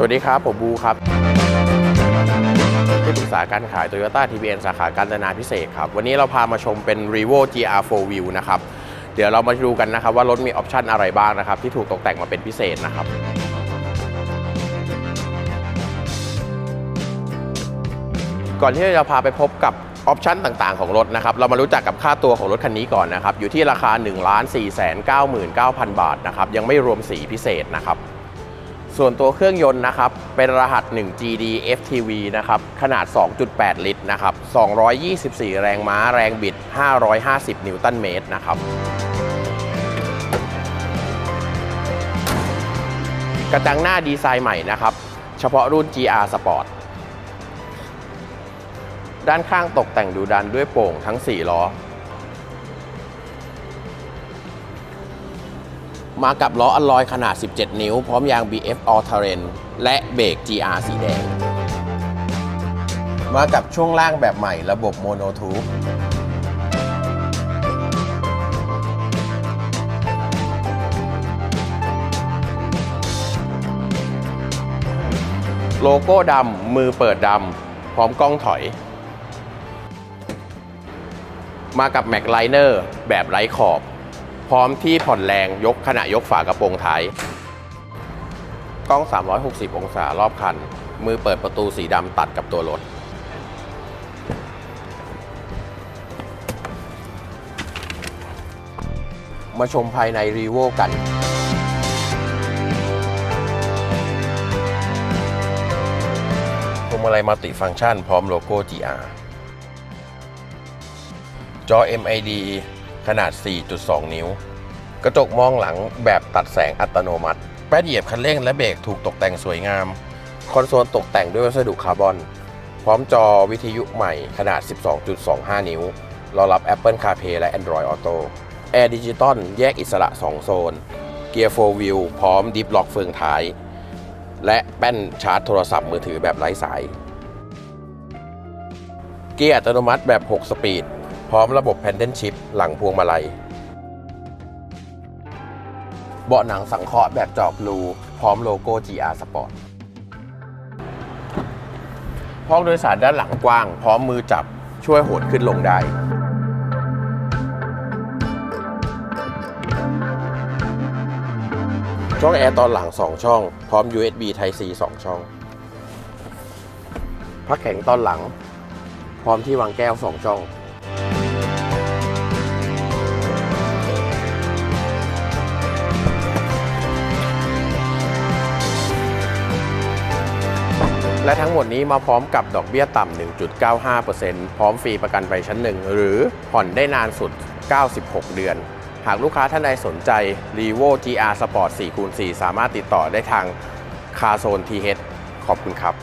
สวัสดีครับ ผมบูครับที่ปรึกษาการขาย Toyota TBN สาขาการจนาพิเศษครับ วันนี้เราพามาชมเป็น r e v o GR 4 View นะครับ เดี๋ยวเรามาดูกันนะครับว่ารถมีออปชันอะไรบ้างนะครับ ที่ถูกตกแต่งมาเป็นพิเศษนะครับก่อนที่เราจะพาไปพบกับออปชันต่างๆ ของรถนะครับ เรามารู้จักกับค่าตัวของรถคันนี้ก่อนนะครับ อยู่ที่ราคา 1 4 9 9 0 0 0 บาทนะครับ ยังไม่รวมสีพิเศษนะครับ ส่วนตัวเครื่องยนต์นะครับ เป็นรหัส 1 GD FTV นะครับ ขนาด 2.8 ลิตรนะครับ 224 แรงม้า แรงบิด 550 นิวตันเมตรนะครับ กระจังหน้าดีไซน์ใหม่นะครับ เฉพาะรุ่น GR Sport ด้านข้างตกแต่งดูดันด้วยโป่งทั้ง 4 ล้อ มากับล้ออัลลอยขนาด 17 นิ้ว พร้อมยาง BF All Terrain และเบรก GR สีแดง มากับช่วงล่างแบบใหม่ระบบโมโนทูบโลโก้ดำ มือเปิดดำ พร้อมกล้องถอย มากับแม็กไลเนอร์แบบไร้ขอบ พร้อมที่ผ่อนแรงยกขณะยกฝากระโปรงท้ายกล้อง 360 องศารอบคัน มือเปิดประตูสีดำตัดกับตัวรถ มาชมภายในรีโวกันพวงมาลัยมัลติฟังก์ชันพร้อมโลโก้ GR จอ MID ขนาด 4.2 นิ้ว กระจกมองหลังแบบตัดแสงอัตโนมัติ แป้นเหยียบคันเร่งและเบรกถูกตกแต่งสวยงาม คอนโซลตกแต่งด้วยวัสดุคาร์บอน พร้อมจอวิทยุใหม่ขนาด 12.25 นิ้ว รองรับ Apple CarPlay และ Android Auto Air Digital แยกอิสระ 2 โซน เกียร์4 Wheel พร้อมดิฟล็อกเฟืองท้าย และแป้นชาร์จโทรศัพท์มือถือแบบไร้สาย เกียร์อัตโนมัติแบบ 6 สปีด พร้อมระบบ Pendant Shift หลังพวงมาลัย เบาะหนังสังเคราะห์แบบจอบรูพร้อมโลโก้ GR Sport ห้องโดยสารด้านหลังกว้าง พร้อมมือจับช่วยโหนขึ้นลงได้ช่องแอร์ตอนหลัง 2 ช่อง พร้อม USB Type C 2 ช่อง พักแข็งตอนหลัง พร้อมที่วางแก้ว 2 ช่อง และทั้งหมดนี้มาพร้อมกับดอกเบี้ยต่ำ 1.95%พร้อมฟรีประกันไปชั้นหนึ่งหรือผ่อนได้นานสุด 96 เดือน หากลูกค้าท่านใดสนใจ r e v o GR Sport 4x4 สามารถติดต่อได้ทางคาโซน TH ขอบคุณครับ